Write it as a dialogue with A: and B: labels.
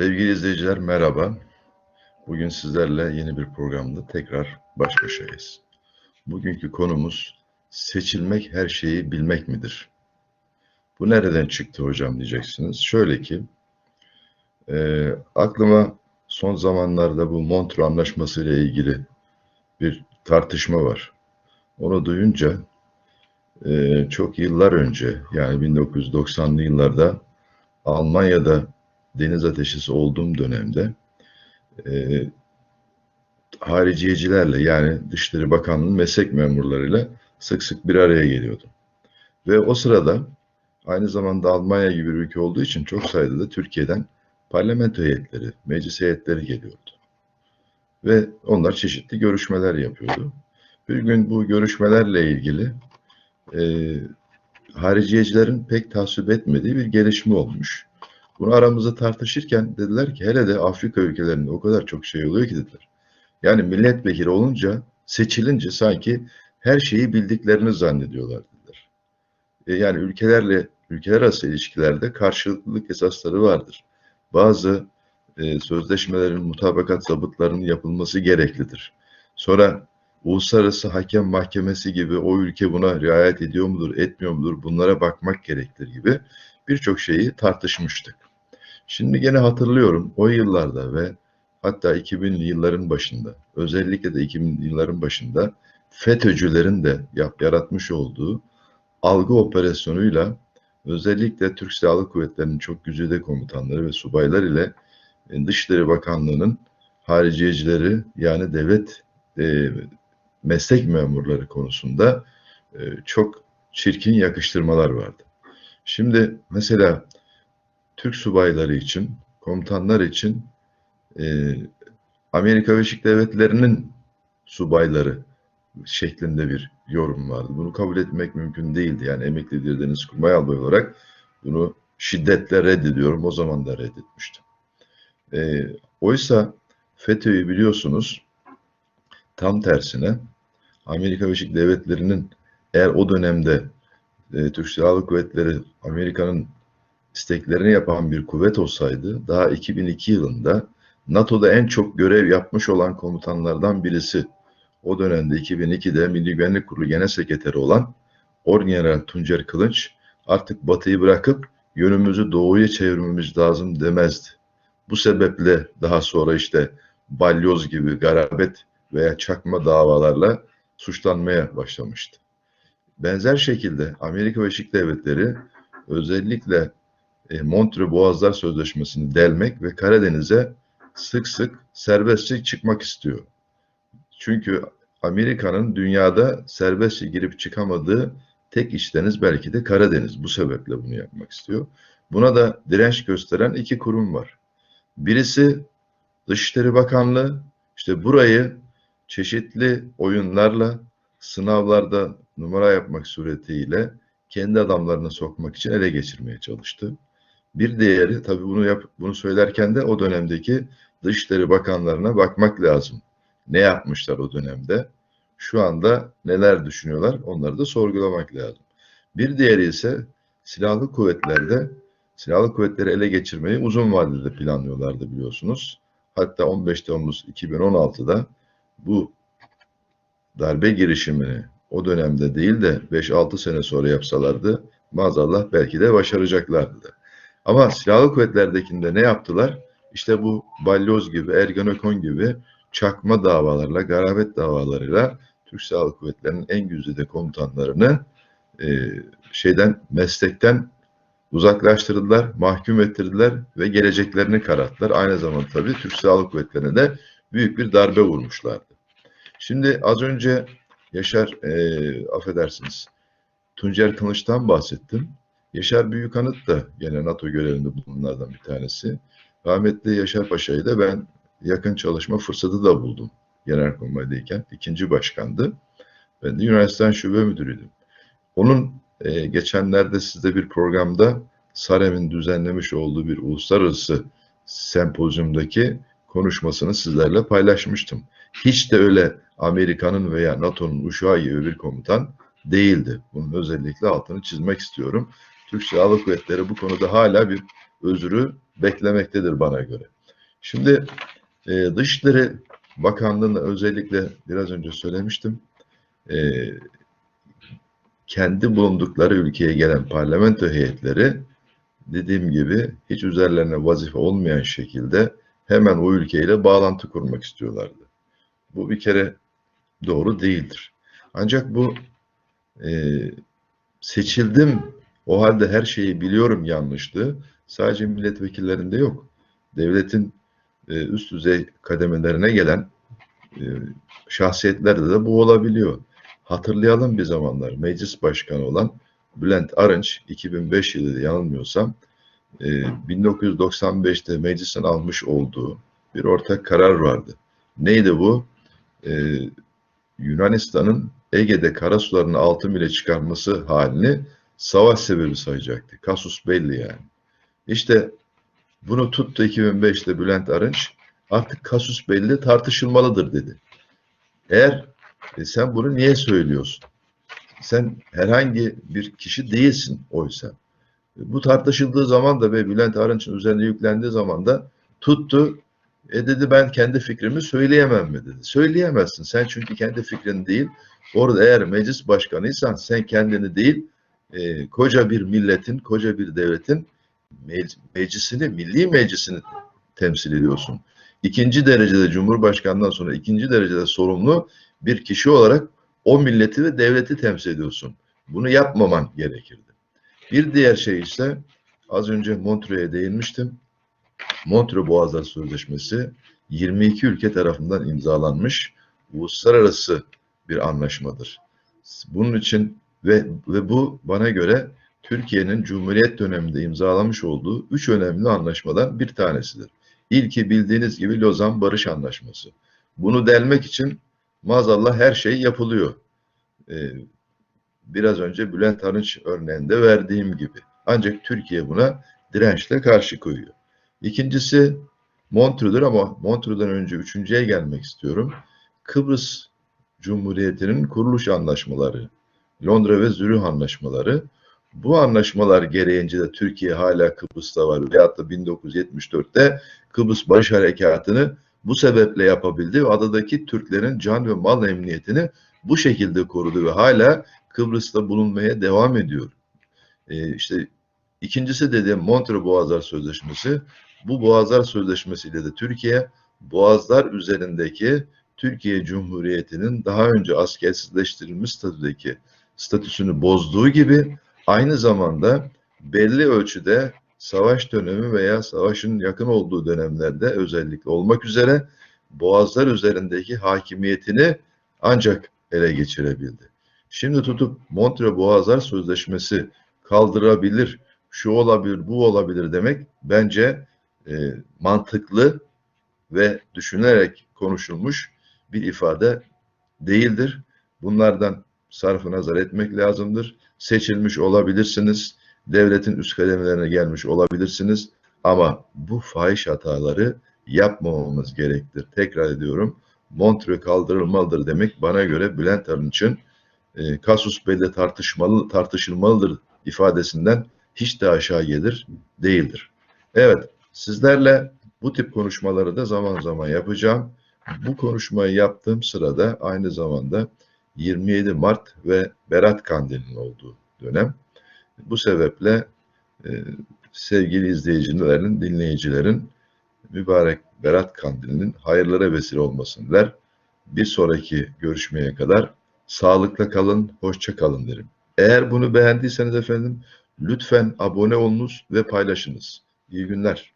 A: Sevgili izleyiciler merhaba. Bugün sizlerle yeni bir programda tekrar baş başayız. Bugünkü konumuz seçilmek her şeyi bilmek midir? Bu nereden çıktı hocam diyeceksiniz. Şöyle ki e, aklıma son zamanlarda bu Montreux Anlaşması ile ilgili bir tartışma var. Onu duyunca e, çok yıllar önce yani 1990'lı yıllarda Almanya'da deniz ateşisi olduğum dönemde e, hariciyecilerle yani Dışişleri Bakanlığı meslek memurlarıyla sık sık bir araya geliyordum. Ve o sırada aynı zamanda Almanya gibi bir ülke olduğu için çok sayıda da Türkiye'den parlamento heyetleri, meclis heyetleri geliyordu. Ve onlar çeşitli görüşmeler yapıyordu. Bir gün bu görüşmelerle ilgili e, hariciyecilerin pek tasvip etmediği bir gelişme olmuş. Bunu aramızda tartışırken dediler ki hele de Afrika ülkelerinde o kadar çok şey oluyor ki dediler. Yani milletvekili olunca, seçilince sanki her şeyi bildiklerini zannediyorlar dediler. E yani ülkelerle, ülkeler arası ilişkilerde karşılıklılık esasları vardır. Bazı e, sözleşmelerin, mutabakat zabıtlarının yapılması gereklidir. Sonra uluslararası hakem mahkemesi gibi o ülke buna riayet ediyor mudur, etmiyor mudur bunlara bakmak gerektir gibi birçok şeyi tartışmıştık. Şimdi gene hatırlıyorum o yıllarda ve hatta 2000'li yılların başında özellikle de 2000'li yılların başında FETÖ'cülerin de yap, yaratmış olduğu algı operasyonuyla özellikle Türk Silahlı Kuvvetleri'nin çok güzide komutanları ve subaylar ile e, Dışişleri Bakanlığı'nın hariciyecileri yani devlet e, meslek memurları konusunda e, çok çirkin yakıştırmalar vardı. Şimdi mesela Türk subayları için, komutanlar için e, Amerika Birleşik Devletleri'nin subayları şeklinde bir yorum vardı. Bunu kabul etmek mümkün değildi. Yani emekli bir deniz kurmay albay olarak bunu şiddetle reddediyorum. O zaman da reddetmiştim. E, oysa FETÖ'yü biliyorsunuz tam tersine Amerika Birleşik Devletleri'nin eğer o dönemde e, Türk Silahlı Kuvvetleri Amerika'nın isteklerini yapan bir kuvvet olsaydı daha 2002 yılında NATO'da en çok görev yapmış olan komutanlardan birisi o dönemde 2002'de Milli Güvenlik Kurulu Genel Sekreteri olan Orgeneral Tuncer Kılınç artık Batı'yı bırakıp yönümüzü doğuya çevirmemiz lazım demezdi. Bu sebeple daha sonra işte balyoz gibi garabet veya çakma davalarla suçlanmaya başlamıştı. Benzer şekilde Amerika Birleşik Devletleri özellikle e, Montreux Boğazlar Sözleşmesi'ni delmek ve Karadeniz'e sık sık serbestçe çıkmak istiyor. Çünkü Amerika'nın dünyada serbestçe girip çıkamadığı tek iç belki de Karadeniz. Bu sebeple bunu yapmak istiyor. Buna da direnç gösteren iki kurum var. Birisi Dışişleri Bakanlığı, işte burayı çeşitli oyunlarla, sınavlarda numara yapmak suretiyle kendi adamlarını sokmak için ele geçirmeye çalıştı. Bir diğeri tabii bunu yap, bunu söylerken de o dönemdeki Dışişleri Bakanlarına bakmak lazım. Ne yapmışlar o dönemde? Şu anda neler düşünüyorlar? Onları da sorgulamak lazım. Bir diğeri ise silahlı kuvvetlerde silahlı kuvvetleri ele geçirmeyi uzun vadede planlıyorlardı biliyorsunuz. Hatta 15 Temmuz 2016'da bu darbe girişimini o dönemde değil de 5-6 sene sonra yapsalardı maazallah belki de başaracaklardı. Ama silahlı kuvvetlerdekinde ne yaptılar? İşte bu balyoz gibi, Ergenekon gibi çakma davalarla, garabet davalarıyla Türk Silahlı Kuvvetleri'nin en güzide komutanlarını e, şeyden, meslekten uzaklaştırdılar, mahkum ettirdiler ve geleceklerini kararttılar. Aynı zamanda tabii Türk Silahlı Kuvvetleri'ne de büyük bir darbe vurmuşlardı. Şimdi az önce Yaşar, e, affedersiniz, Tuncer Kılıç'tan bahsettim. Yaşar Büyükanıt da gene NATO görevinde bulunanlardan bir tanesi. Rahmetli Yaşar Paşa'yı da ben yakın çalışma fırsatı da buldum. Genelkurmay'dayken ikinci başkandı. Ben de Yunanistan Şube Müdürüydüm. Onun e, geçenlerde sizde bir programda Sarem'in düzenlemiş olduğu bir uluslararası sempozyumdaki konuşmasını sizlerle paylaşmıştım. Hiç de öyle Amerika'nın veya NATO'nun uşağı gibi bir komutan değildi. Bunun özellikle altını çizmek istiyorum. Türk Silahlı Kuvvetleri bu konuda hala bir özrü beklemektedir bana göre. Şimdi e, Dışişleri Bakanlığı'na özellikle biraz önce söylemiştim. E, kendi bulundukları ülkeye gelen parlamento heyetleri dediğim gibi hiç üzerlerine vazife olmayan şekilde hemen o ülkeyle bağlantı kurmak istiyorlardı. Bu bir kere doğru değildir. Ancak bu e, seçildim o halde her şeyi biliyorum yanlıştı. Sadece milletvekillerinde yok. Devletin e, üst düzey kademelerine gelen e, şahsiyetlerde de bu olabiliyor. Hatırlayalım bir zamanlar meclis başkanı olan Bülent Arınç 2005 yılında yanılmıyorsam e, 1995'te meclisin almış olduğu bir ortak karar vardı. Neydi bu? E, Yunanistan'ın Ege'de karasularını altın bile çıkarması halini savaş sebebi sayacaktı. Kasus belli yani. İşte bunu tuttu 2005'te Bülent Arınç artık kasus belli tartışılmalıdır dedi. Eğer e, sen bunu niye söylüyorsun? Sen herhangi bir kişi değilsin oysa. Bu tartışıldığı zaman da ve Bülent Arınç'ın üzerine yüklendiği zaman da tuttu. E dedi ben kendi fikrimi söyleyemem mi dedi. Söyleyemezsin. Sen çünkü kendi fikrin değil. Orada eğer meclis başkanıysan sen kendini değil e, koca bir milletin, koca bir devletin me- meclisini, milli meclisini temsil ediyorsun. İkinci derecede Cumhurbaşkanından sonra ikinci derecede sorumlu bir kişi olarak o milleti ve devleti temsil ediyorsun. Bunu yapmaman gerekirdi. Bir diğer şey ise az önce Montreux'e değinmiştim. Montreux Boğazlar Sözleşmesi 22 ülke tarafından imzalanmış uluslararası bir anlaşmadır. Bunun için ve, ve bu bana göre Türkiye'nin Cumhuriyet döneminde imzalamış olduğu üç önemli anlaşmadan bir tanesidir. İlki bildiğiniz gibi Lozan Barış Anlaşması. Bunu delmek için maazallah her şey yapılıyor. Ee, biraz önce Bülent Arınç örneğinde verdiğim gibi. Ancak Türkiye buna dirençle karşı koyuyor. İkincisi Montreux'dur ama Montreux'dan önce üçüncüye gelmek istiyorum. Kıbrıs Cumhuriyeti'nin kuruluş anlaşmaları, Londra ve Zürih anlaşmaları. Bu anlaşmalar gereğince de Türkiye hala Kıbrıs'ta var. Veyahut da 1974'te Kıbrıs Barış Harekatı'nı bu sebeple yapabildi ve adadaki Türklerin can ve mal emniyetini bu şekilde korudu ve hala Kıbrıs'ta bulunmaya devam ediyor. Ee, işte ikincisi dediğim Montreux Boğazlar Sözleşmesi. Bu Boğazlar Sözleşmesiyle de Türkiye Boğazlar üzerindeki Türkiye Cumhuriyeti'nin daha önce askersizleştirilmiş statüdeki statüsünü bozduğu gibi aynı zamanda belli ölçüde savaş dönemi veya savaşın yakın olduğu dönemlerde özellikle olmak üzere boğazlar üzerindeki hakimiyetini ancak ele geçirebildi. Şimdi tutup Montreux Boğazlar Sözleşmesi kaldırabilir, şu olabilir, bu olabilir demek bence e, mantıklı ve düşünerek konuşulmuş bir ifade değildir. Bunlardan sarfı nazar etmek lazımdır. Seçilmiş olabilirsiniz, devletin üst kademelerine gelmiş olabilirsiniz ama bu fahiş hataları yapmamamız gerektir. Tekrar ediyorum, Montreux kaldırılmalıdır demek bana göre Bülent Arınç'ın e, kasus belli tartışmalı, tartışılmalıdır ifadesinden hiç de aşağı gelir değildir. Evet, sizlerle bu tip konuşmaları da zaman zaman yapacağım. Bu konuşmayı yaptığım sırada aynı zamanda 27 Mart ve Berat Kandili'nin olduğu dönem. Bu sebeple e, sevgili izleyicilerin, dinleyicilerin mübarek Berat Kandili'nin hayırlara vesile olmasını diler. Bir sonraki görüşmeye kadar sağlıkla kalın, hoşça kalın derim. Eğer bunu beğendiyseniz efendim lütfen abone olunuz ve paylaşınız. İyi günler.